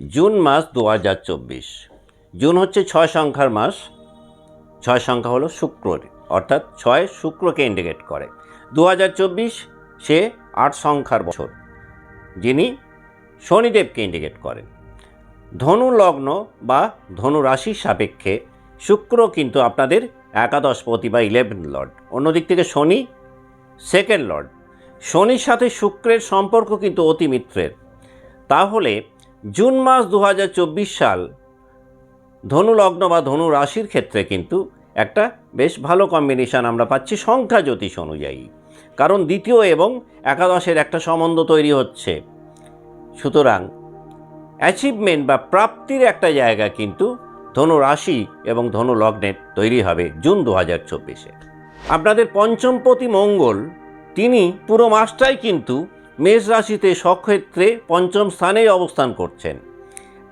June মাস দু হাজার চব্বিশ। জুন হচ্ছে ছয় সংখ্যার মাস। ছয় সংখ্যা হলো শুক্রর, অর্থাৎ ছয় শুক্রকে ইন্ডিকেট করে। দু হাজার চব্বিশ সে আট সংখ্যার বছর, যিনি শনিদেবকে ইন্ডিকেট করেন। ধনু লগ্ন বা ধনু রাশির সাপেক্ষে শুক্র কিন্তু আপনাদের একাদশপতি বা ইলেভেন লর্ড অন্যদিক থেকে শনি সেকেন্ড লর্ড শনির সাথে শুক্রের সম্পর্ক কিন্তু অতি মিত্রের। তাহলে জুন মাস দু হাজার চব্বিশ সাল। ধনু লগ্ন বা ধনু রাশির ক্ষেত্রে কিন্তু একটা বেশ ভালো কম্বিনেশন আমরা পাচ্ছি সংখ্যা জ্যোতিষ অনুযায়ী। কারণ দ্বিতীয় এবং একাদশের একটা সম্বন্ধ তৈরি হচ্ছে। সুতরাং অ্যাচিভমেন্ট বা প্রাপ্তির একটা জায়গা কিন্তু ধনু রাশি এবং ধনু লগ্নের তৈরি হবে জুন দু হাজার চব্বিশে। আপনাদের পঞ্চমপতি মঙ্গল, তিনি পুরো মাসটাই কিন্তু মেষ রাশিতে সক্ষেত্রে পঞ্চম স্থানেই অবস্থান করছেন।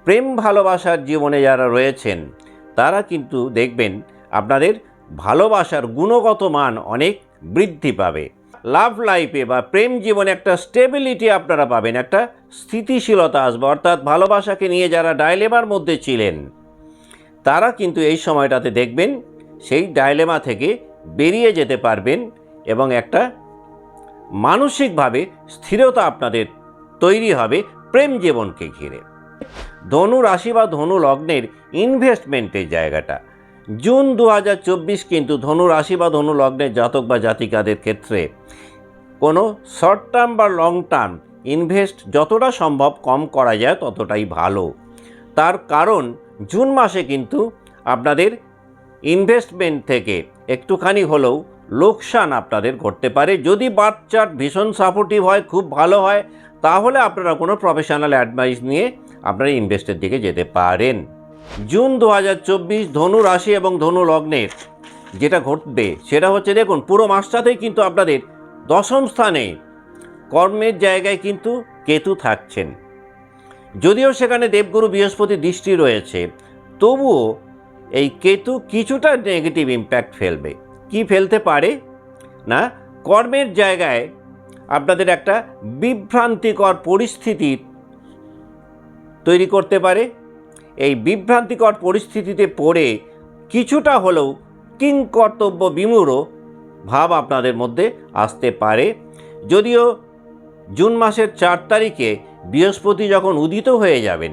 প্রেম ভালোবাসার জীবনে যারা রয়েছেন, তারা কিন্তু দেখবেন আপনাদের ভালোবাসার গুণগত মান অনেক বৃদ্ধি পাবে। লাভ লাইফে বা প্রেম জীবনে একটা স্টেবিলিটি আপনারা পাবেন, একটা স্থিতিশীলতা আসবে। অর্থাৎ ভালোবাসাকে নিয়ে যারা ডায়লেমার মধ্যে ছিলেন, তারা কিন্তু এই সময়টাতে দেখবেন সেই ডায়লেমা থেকে বেরিয়ে যেতে পারবেন এবং একটা মানসিকভাবে স্থিরতা আপনাদের তৈরি হবে প্রেম জীবনকে ঘিরে। ধনু রাশি বা ধনু লগ্নের ইনভেস্টমেন্টের জায়গাটা। জুন দু হাজার চব্বিশ কিন্তু ধনু রাশি বা ধনু লগ্নের জাতক বা জাতিকাদের ক্ষেত্রে কোনো শর্ট টার্ম বা লং টার্ম ইনভেস্ট যতটা সম্ভব কম করা যায় ততটাই ভালো। তার কারণ জুন মাসে কিন্তু আপনাদের ইনভেস্টমেন্ট থেকে একটুখানি হলেও লোকসান আপনাদের ঘটতে পারে। যদি বাচ্চার ভীষণ সাপোর্টিভ হয়, খুব ভালো হয়, তাহলে আপনারা কোনো প্রফেশনাল অ্যাডভাইস নিয়ে আপনারা ইনভেস্টের দিকে যেতে পারেন। জুন দু হাজার চব্বিশ ধনু রাশি এবং ধনু লগ্নের যেটা ঘটবে, সেটা হচ্ছে দেখুন, পুরো মাসটাতেই কিন্তু আপনাদের দশম স্থানে কর্মের জায়গায় কিন্তু কেতু থাকছেন। যদিও সেখানে দেবগুরু বৃহস্পতি দৃষ্টি রয়েছে, তবুও এই কেতু কিছুটা নেগেটিভ ইম্প্যাক্ট ফেলবে। কি ফেলতে পারে? না, কর্মের জায়গায় আপনাদের একটা বিভ্রান্তিকর পরিস্থিতির তৈরি করতে পারে। এই বিভ্রান্তিকর পরিস্থিতিতে পড়ে কিছুটা হলেও কিংকর্তব্য বিমূঢ় ভাব আপনাদের মধ্যে আসতে পারে। যদিও জুন মাসের চার তারিখে বৃহস্পতি যখন উদিত হয়ে যাবেন,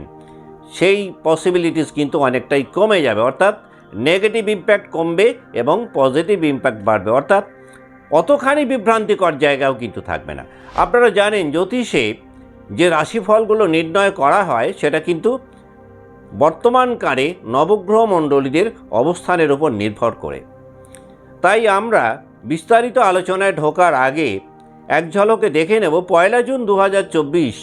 সেই পসিবিলিটিস কিন্তু অনেকটাই কমে যাবে। অর্থাৎ নেগেটিভ ইম্প্যাক্ট কমবে এবং পজিটিভ ইম্প্যাক্ট বাড়বে। অর্থাৎ অতখানি বিভ্রান্তিকর জায়গাও কিন্তু থাকবে না। আপনারা জানেন জ্যোতিষে যে রাশিফলগুলো নির্ণয় করা হয়, সেটা কিন্তু বর্তমানকালে নবগ্রহ মণ্ডলীদের অবস্থানের উপর নির্ভর করে। তাই আমরা বিস্তারিত আলোচনায় ঢোকার আগে এক ঝলকে দেখে নেব, পয়লা জুন দু হাজার চব্বিশ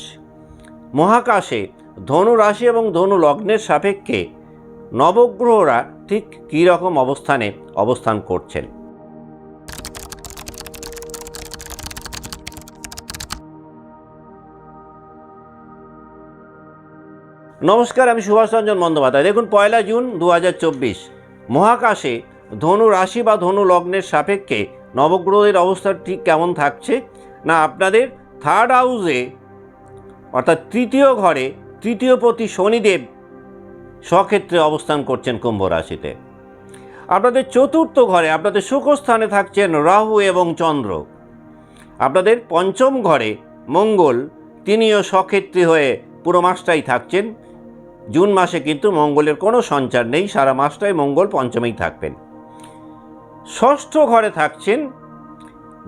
মহাকাশে ধনু রাশি এবং ধনু লগ্নের সাপেক্ষে নবগ্রহরা ঠিক কী রকম অবস্থানে অবস্থান করছেন? নমস্কার, আমি সুভাষ রঞ্জন বন্দ্যোপাধ্যায়। দেখুন, পয়লা জুন দু হাজার চব্বিশ। মহাকাশে ধনু রাশি বা ধনু লগ্নের সাপেক্ষে নবগ্রহের অবস্থা ঠিক কেমন থাকছে? না, আপনাদের থার্ড হাউসে অর্থাৎ তৃতীয় ঘরে, তৃতীয় প্রতি শনিদেব স্বক্ষেত্রে অবস্থান করছেন কুম্ভ রাশিতে। আপনাদের চতুর্থ ঘরে আপনাদের সুখস্থানে থাকছেন রাহু এবং চন্দ্র। আপনাদের পঞ্চম ঘরে মঙ্গল, তিনিও স্বক্ষেত্রী হয়ে পুরো মাসটাই থাকছেন। জুন মাসে কিন্তু মঙ্গলের কোনো সঞ্চার নেই, সারা মাসটাই মঙ্গল পঞ্চমেই থাকবেন। ষষ্ঠ ঘরে থাকছেন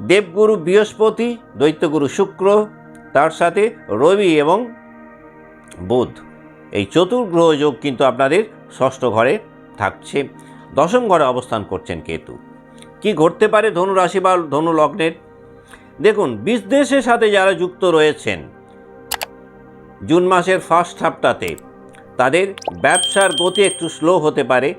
দেবগুরু বৃহস্পতি, দৈত্যগুরু শুক্র, তার সাথে রবি এবং বুধ। এই চতুর্গ্রহ যোগ কিন্তু আপনাদের ষষ্ঠ ঘরে থাকছে। দশম ঘরে অবস্থান করছেন কেতু। কি ঘটতে পারে ধনু রাশি বা ধনু লগ্নের? দেখুন, বিজনেসের সাথে যারা যুক্ত রয়েছেন, জুন মাসের ফার্স্ট হাফটাতে তাদের ব্যবসার গতি একটু স্লো হতে পারে।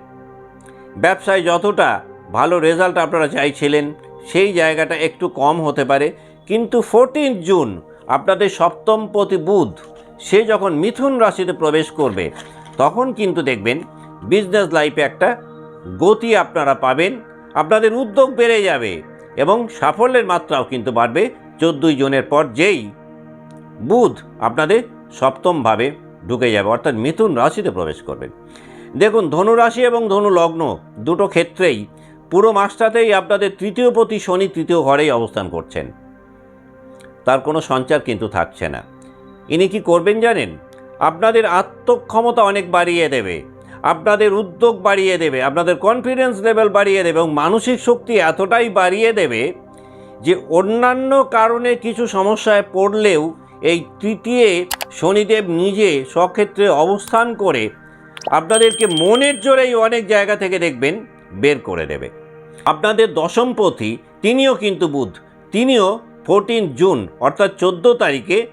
ব্যবসায় যতটা ভালো রেজাল্ট আপনারা চাইছিলেন, সেই জায়গাটা একটু কম হতে পারে। কিন্তু ফোরটিন জুন আপনাদের সপ্তম প্রতি বুধ সে যখন মিথুন রাশিতে প্রবেশ করবে, তখন কিন্তু দেখবেন বিজনেস লাইফে একটা গতি আপনারা পাবেন, আপনাদের উদ্যোগ বেড়ে যাবে এবং সাফল্যের মাত্রাও কিন্তু বাড়বে। চোদ্দোই জুনের পর যেই বুধ আপনাদের সপ্তমভাবে ঢুকে যাবে, অর্থাৎ মিথুন রাশিতে প্রবেশ করবেন। দেখুন ধনু রাশি এবং ধনু লগ্ন দুটো ক্ষেত্রেই পুরো মাসটাতেই আপনাদের তৃতীয় প্রতি শনি তৃতীয় ঘরেই অবস্থান করছেন। তার কোনো সঞ্চার কিন্তু থাকছে না। ইনি কি করবেন জানেন? আপনাদের আত্মক্ষমতা অনেক বাড়িয়ে দেবে। আপনাদের উদ্যোগ বাড়িয়ে দেবে। আপনাদের কনফিডেন্স লেভেল বাড়িয়ে দেবে এবং মানসিক শক্তি এতটাই বাড়িয়ে দেবে যে অন্যান্য কারণে কিছু সমস্যায় পড়লেও এই তৃতীয় শনিদেব নিজে স্বক্ষেত্রে অবস্থান করে আপনাদেরকে মনের জোরেই অনেক জায়গা থেকে দেখবেন, বের করে দেবে। আপনাদের দশমপতি তিনিও কিন্তু বুধ। তিনিও ফোরটিন জুন অর্থাৎ চোদ্দ তারিখে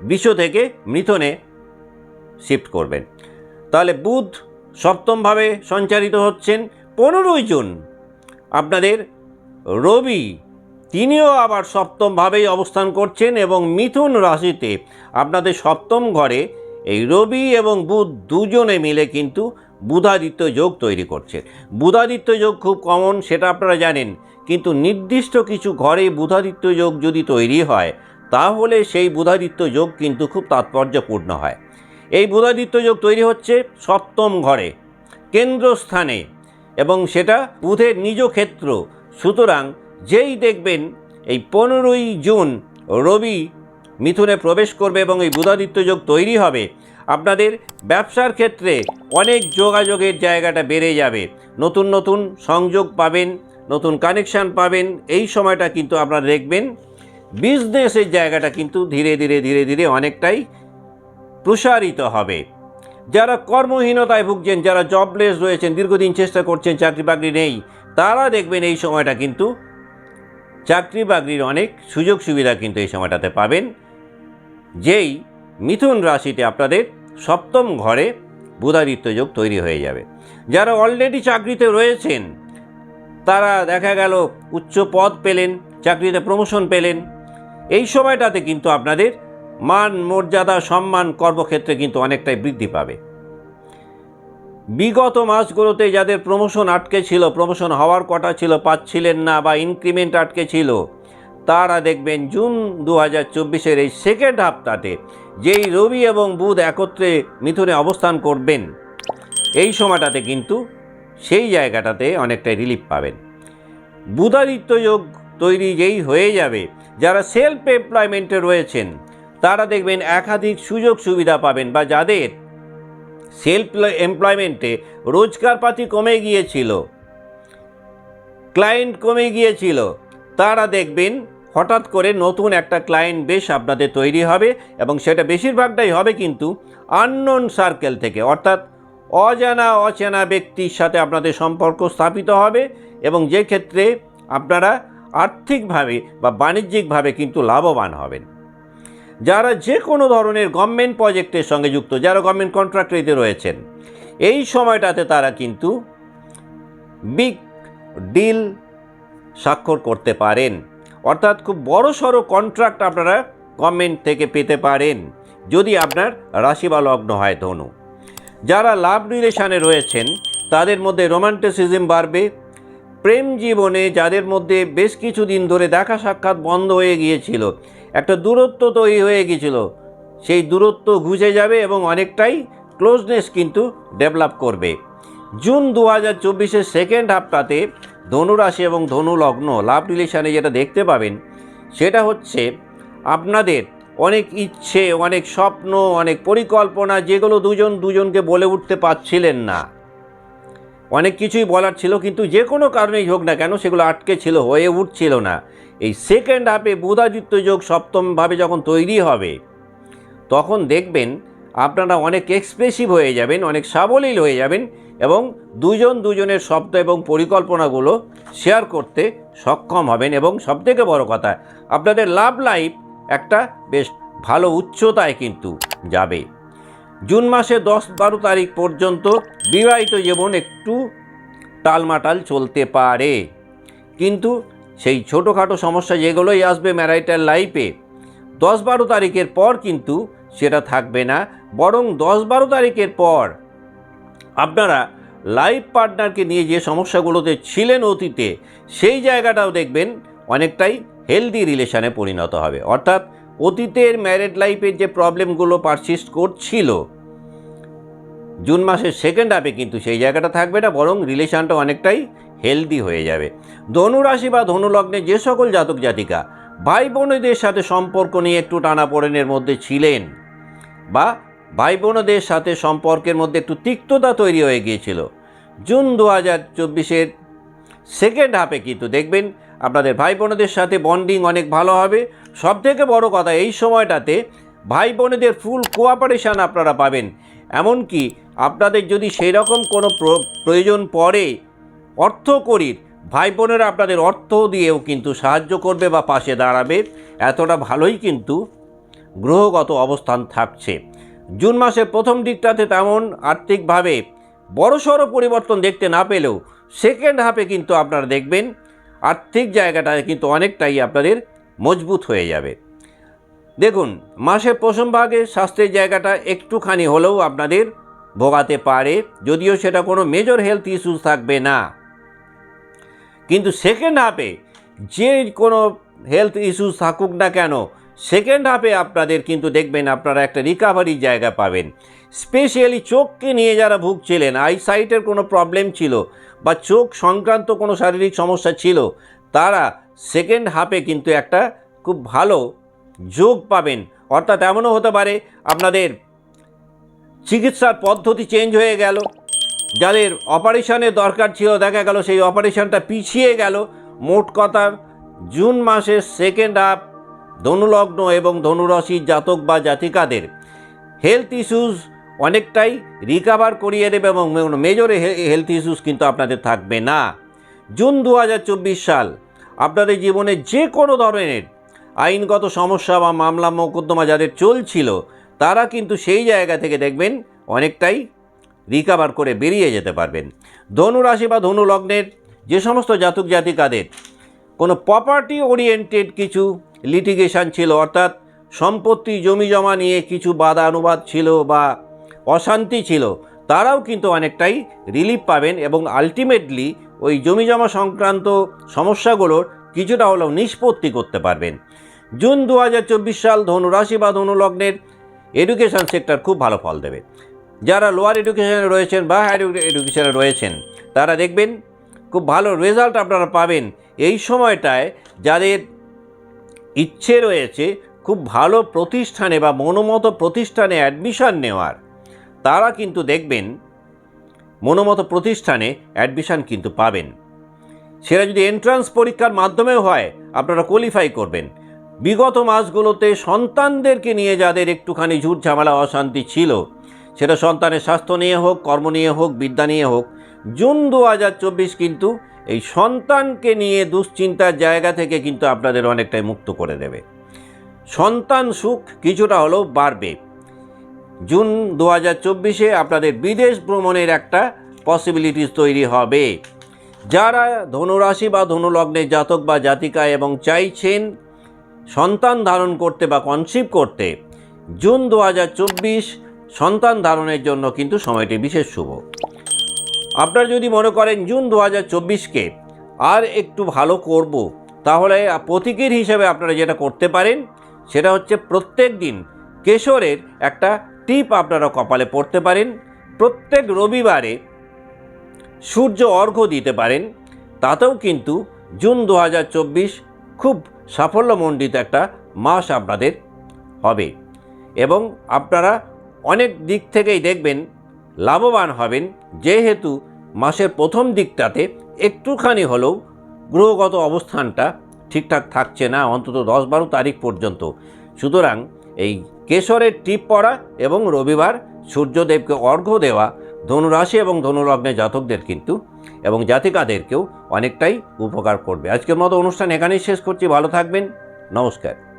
বিশ্ব থেকে মৃথনে শিফট করবেন। তাহলে বুধ সপ্তমভাবে সঞ্চারিত হচ্ছেন পনেরোই জুন। আপনাদের রবি তিনিও আবার সপ্তমভাবেই অবস্থান করছেন এবং মিথুন রাশিতে আপনাদের সপ্তম ঘরে এই রবি এবং বুধ দুজনে মিলে কিন্তু বুধাদিত্য যোগ তৈরি করছে। বুধাদিত্য যোগ খুব কমন সেটা আপনারা জানেন। কিন্তু নির্দিষ্ট কিছু ঘরে বুধাদিত্য যোগ যদি তৈরি হয় তাহলে সেই বুধাদিত্য যোগ কিন্তু খুব তাৎপর্যপূর্ণ হয়। এই বুধাদিত্য যোগ তৈরি হচ্ছে সপ্তম ঘরে, কেন্দ্রস্থানে এবং সেটা বুধের নিজ ক্ষেত্র। সুতরাং যেই দেখবেন এই পনেরোই জুন রবি মিথুনে প্রবেশ করবে এবং এই বুধাদিত্য যোগ তৈরি হবে, আপনাদের ব্যবসার ক্ষেত্রে অনেক যোগাযোগের জায়গাটা বেড়ে যাবে। নতুন নতুন সংযোগ পাবেন, নতুন কানেকশান পাবেন, এই সময়টা কিন্তু আপনারা দেখবেন বিজনেসের জায়গাটা কিন্তু ধীরে ধীরে ধীরে ধীরে অনেকটাই প্রসারিত হবে। যারা কর্মহীনতায় ভুগছেন, যারা জবলেস রয়েছেন, দীর্ঘদিন চেষ্টা করছেন চাকরি বাকরি নেই, তারা দেখবেন এই সময়টা কিন্তু চাকরি বাকরির অনেক সুযোগ সুবিধা কিন্তু এই সময়টাতে পাবেন। যেই মিথুন রাশিতে আপনাদের সপ্তম ঘরে বুধাদিত্য যোগ তৈরি হয়ে যাবে। যারা অলরেডি চাকরিতে রয়েছেন, তারা দেখা গেল উচ্চ পদ পেলেন, চাকরিতে প্রমোশন পেলেন এই সময়টাতে কিন্তু আপনাদের মান, মর্যাদা, সম্মান কর্মক্ষেত্রে কিন্তু অনেকটাই বৃদ্ধি পাবে। বিগত মাসগুলোতে যাদের প্রমোশন আটকে ছিল প্রমোশন হওয়ার কথা ছিল, পাচ্ছিলেন না বা ইনক্রিমেন্ট আটকে ছিল, তারা দেখবেন জুন দু হাজার চব্বিশের এই সেকেন্ড হাফটাতে যেই রবি এবং বুধ একত্রে মিথুনে অবস্থান করবেন, এই সময়টাতে কিন্তু সেই জায়গাটাতে অনেকটাই রিলিফ পাবেন। বুধাদিত্য যোগ তৈরি যেই হয়ে যাবে যারা সেলফ এমপ্লয়মেন্টে রয়েছেন, তারা দেখবেন একাধিক সুযোগ সুবিধা পাবেন বা যাদের সেলফ এমপ্লয়মেন্টে রোজগারপাতি কমে গিয়েছিল ক্লায়েন্ট কমে গিয়েছিল, তারা দেখবেন হঠাৎ করে নতুন একটা ক্লায়েন্ট বেশ আপনাদের তৈরি হবে এবং সেটা বেশিরভাগটাই হবে কিন্তু আননোন সার্কেল থেকে, অর্থাৎ অজানা অচেনা ব্যক্তির সাথে আপনাদের সম্পর্ক স্থাপিত হবে এবং যে ক্ষেত্রে আপনারা আর্থিকভাবে বা বাণিজ্যিকভাবে কিন্তু লাভবান হবেন। যারা যে কোনো ধরনের গভর্নমেন্ট প্রজেক্টের সঙ্গে যুক্ত, যারা গভর্নমেন্ট কন্ট্রাক্টরিতে রয়েছেন, এই সময়টাতে তারা কিন্তু বিগ ডিল স্বাক্ষর করতে পারেন। অর্থাৎ খুব বড় সড়ো কন্ট্রাক্ট আপনারা গভর্নমেন্ট থেকে পেতে পারেন, যদি আপনার রাশি বা লগ্ন হয় ধনু। যারা লাভ রিলেশানে রয়েছেন, তাদের মধ্যে রোমান্টিসিজম বাড়বে প্রেম জীবনে যাদের মধ্যে বেশ কিছুদিন ধরে দেখা সাক্ষাৎ বন্ধ হয়ে গিয়েছিল, একটা দূরত্ব তৈরি হয়ে গিয়েছিল, সেই দূরত্ব ঘুষে যাবে এবং অনেকটাই ক্লোজনেস কিন্তু ডেভেলপ করবে। জুন দু হাজার চব্বিশের সেকেন্ড হাফটাতে ধনুরাশি এবং ধনু লগ্ন লাভ রিলেশানে যেটা দেখতে পাবেন, সেটা হচ্ছে আপনাদের অনেক ইচ্ছে, অনেক স্বপ্ন, অনেক পরিকল্পনা, যেগুলো দুজন দুজনকে বলে উঠতে পারছিলেন না। অনেক কিছুই বলার ছিল, কিন্তু যে কোনো কারণেই হোক না কেন সেগুলো আটকে ছিল, হয়ে উঠছিল না। এই সেকেন্ড হাফে বুধাদিত্য যোগ সপ্তমভাবে যখন তৈরি হবে, তখন দেখবেন আপনারা অনেক এক্সপ্রেসিভ হয়ে যাবেন, অনেক সাবলীল হয়ে যাবেন এবং দুজন দুজনের শব্দ এবং পরিকল্পনাগুলো শেয়ার করতে সক্ষম হবেন। এবং সবথেকে বড় কথা, আপনাদের লাভ লাইফ একটা বেশ ভালো উচ্চতায় কিন্তু যাবে। জুন মাসে দশ বারো তারিখ পর্যন্ত বিবাহিত জীবন একটু টালমাটাল চলতে পারে। কিন্তু সেই ছোটোখাটো সমস্যা যেগুলোই আসবে ম্যারাইটাল লাইফে, দশ বারো তারিখের পর কিন্তু সেটা থাকবে না। বরং দশ বারো তারিখের পর আপনারা লাইফ পার্টনারকে নিয়ে যে সমস্যাগুলোতে ছিলেন অতীতে, সেই জায়গাটাও দেখবেন অনেকটাই হেলদি রিলেশনে পরিণত হবে। অর্থাৎ অতীতের ম্যারেড লাইফের যে প্রবলেমগুলো পারসিস্ট করছিল, জুন মাসের সেকেন্ড হাফে কিন্তু সেই জায়গাটা থাকবে না, বরং রিলেশনটা অনেকটাই হেলদি হয়ে যাবে। ধনুরাশি বা ধনুলগ্নে যে সকল জাতক জাতিকা ভাই বোনেদের সাথে সম্পর্ক নিয়ে একটু টানাপোড়েনের মধ্যে ছিলেন বা ভাই বোনদের সাথে সম্পর্কের মধ্যে একটু তিক্ততা তৈরি হয়ে গিয়েছিল, জুন দু হাজার চব্বিশের সেকেন্ড হাফে কিন্তু দেখবেন আপনাদের ভাই বোনদের সাথে বন্ডিং অনেক ভালো হবে সব থেকে বড় কথা এই সময়টাতে ভাই বোনেদের ফুল কোঅপারেশান আপনারা পাবেন। এমনকি আপনাদের যদি সেই রকম কোনো প্র- প্রয়োজন পড়ে অর্থ করির ভাই বোনেরা আপনাদের অর্থ দিয়েও কিন্তু সাহায্য করবে বা পাশে দাঁড়াবে। এতটা ভালোই কিন্তু গ্রহগত অবস্থান থাকছে। জুন মাসের প্রথম দিকটাতে তেমন আর্থিকভাবে বড়সড় পরিবর্তন দেখতে না পেলেও সেকেন্ড হাফে কিন্তু আপনারা দেখবেন, আর্থিক জায়গাটা কিন্তু অনেকটাই আপনাদের মজবুত হয়ে যাবে। দেখুন মাসের প্রথম ভাগে স্বাস্থ্যের জায়গাটা একটুখানি হলেও আপনাদের ভোগাতে পারে, যদিও সেটা কোনো মেজর হেলথ ইস্যুস থাকবে না। কিন্তু সেকেন্ড হাফে যে কোনো হেলথ ইস্যুস থাকুক না কেন সেকেন্ড হাফে আপনাদের কিন্তু দেখবেন আপনারা একটা রিকাভারির জায়গা পাবেন। স্পেশালি চোখকে নিয়ে যারা ভুগছিলেন আইসাইটের কোনো প্রবলেম ছিল বা চোখ সংক্রান্ত কোনো শারীরিক সমস্যা ছিল তারা সেকেন্ড হাফে কিন্তু একটা খুব ভালো যোগ পাবেন। অর্থাৎ এমনও হতে পারে আপনাদের চিকিৎসার পদ্ধতি চেঞ্জ হয়ে গেল, যাদের অপারেশনের দরকার ছিল, দেখা গেল সেই অপারেশনটা পিছিয়ে গেল। মোট কথা, জুন মাসের সেকেন্ড হাফ ধনুলগ্ন এবং ধনুরাশির জাতক বা জাতিকাদের হেলথ ইস্যুস অনেকটাই রিকাভার করিয়ে দেবে এবং মেজর হেলথ ইস্যুস কিন্তু আপনাদের থাকবে না। জুন দু হাজার চব্বিশ সাল আপনাদের জীবনে যে কোনো ধরনের আইনগত সমস্যা বা মামলা মোকদ্দমা যাদের চলছিল, তারা কিন্তু সেই জায়গা থেকে দেখবেন অনেকটাই রিকাভার করে বেরিয়ে যেতে পারবেন। ধনু রাশি বা ধনু লগ্নের যে সমস্ত জাতক জাতিকাদের, কোনো প্রপার্টি ওরিয়েন্টেড কিছু লিটিগেশন ছিল, অর্থাৎ সম্পত্তি জমি জমা নিয়ে কিছু বাধা অনুবাদ ছিল বা অশান্তি ছিল তারাও কিন্তু অনেকটাই রিলিফ পাবেন এবং আলটিমেটলি ওই জমি জমা সংক্রান্ত সমস্যাগুলোর কিছুটা হলেও নিষ্পত্তি করতে পারবেন। জুন দু হাজার চব্বিশ সাল ধনুরাশি বা ধনুলগ্নের এডুকেশন সেক্টর খুব ভালো ফল দেবে। যারা লোয়ার এডুকেশানে রয়েছেন বা হায়ার এডুকেশানে রয়েছেন, তারা দেখবেন খুব ভালো রেজাল্ট আপনারা পাবেন। এই সময়টায় যাদের ইচ্ছে রয়েছে খুব ভালো প্রতিষ্ঠানে বা মনোমত প্রতিষ্ঠানে অ্যাডমিশন নেওয়ার তারা কিন্তু দেখবেন মনোমত প্রতিষ্ঠানে অ্যাডমিশান কিন্তু পাবেন। সেটা যদি এন্ট্রান্স পরীক্ষার মাধ্যমেও হয়, আপনারা কোয়ালিফাই করবেন। বিগত মাসগুলোতে সন্তানদেরকে নিয়ে যাদের একটুখানি ঝুট ঝামেলা অশান্তি ছিল, সেটা সন্তানের স্বাস্থ্য নিয়ে হোক, কর্ম নিয়ে হোক, বিদ্যা নিয়ে হোক, জুন দু হাজার চব্বিশ কিন্তু এই সন্তানকে নিয়ে দুশ্চিন্তার জায়গা থেকে কিন্তু আপনাদের অনেকটাই মুক্ত করে দেবে। সন্তান সুখ কিছুটা হলেও বাড়বে। জুন দু হাজার চব্বিশে আপনাদের বিদেশ ভ্রমণের একটা পসিবিলিটিস তৈরি হবে। যারা ধনুরাশি বা ধনুলগ্নের জাতক বা জাতিকা এবং চাইছেন সন্তান ধারণ করতে বা কনসিভ করতে, জুন দু হাজার চব্বিশ সন্তান ধারণের জন্য কিন্তু সময়টি বিশেষ শুভ। আপনারা যদি মনে করেন জুন দু হাজার চব্বিশকে আর একটু ভালো করব, তাহলে প্রতীকের হিসেবে আপনারা যেটা করতে পারেন, সেটা হচ্ছে প্রত্যেক দিন কেশরের একটা টিপ আপনারা কপালে পড়তে পারেন। প্রত্যেক রবিবারে সূর্য অর্ঘ্য দিতে পারেন। তাতেও কিন্তু জুন দু হাজার চব্বিশ খুব সাফল্যমণ্ডিত একটা মাস আপনাদের হবে। এবং আপনারা অনেক দিক থেকেই দেখবেন, লাভবান হবেন। যেহেতু মাসের প্রথম দিকটাতে একটুখানি হলেও গ্রহগত অবস্থানটা ঠিকঠাক থাকছে না, অন্তত দশ বারো তারিখ পর্যন্ত। সুতরাং এই কেশরের টিপ পড়া এবং রবিবার সূর্যদেবকে অর্ঘ্য দেওয়া ধনুরাশি এবং ধনুলগ্নে জাতকদের কিন্তু এবং জাতিকাদেরকেও অনেকটাই উপকার করবে। আজকের মতো অনুষ্ঠান এখানেই শেষ করছি। ভালো থাকবেন। নমস্কার।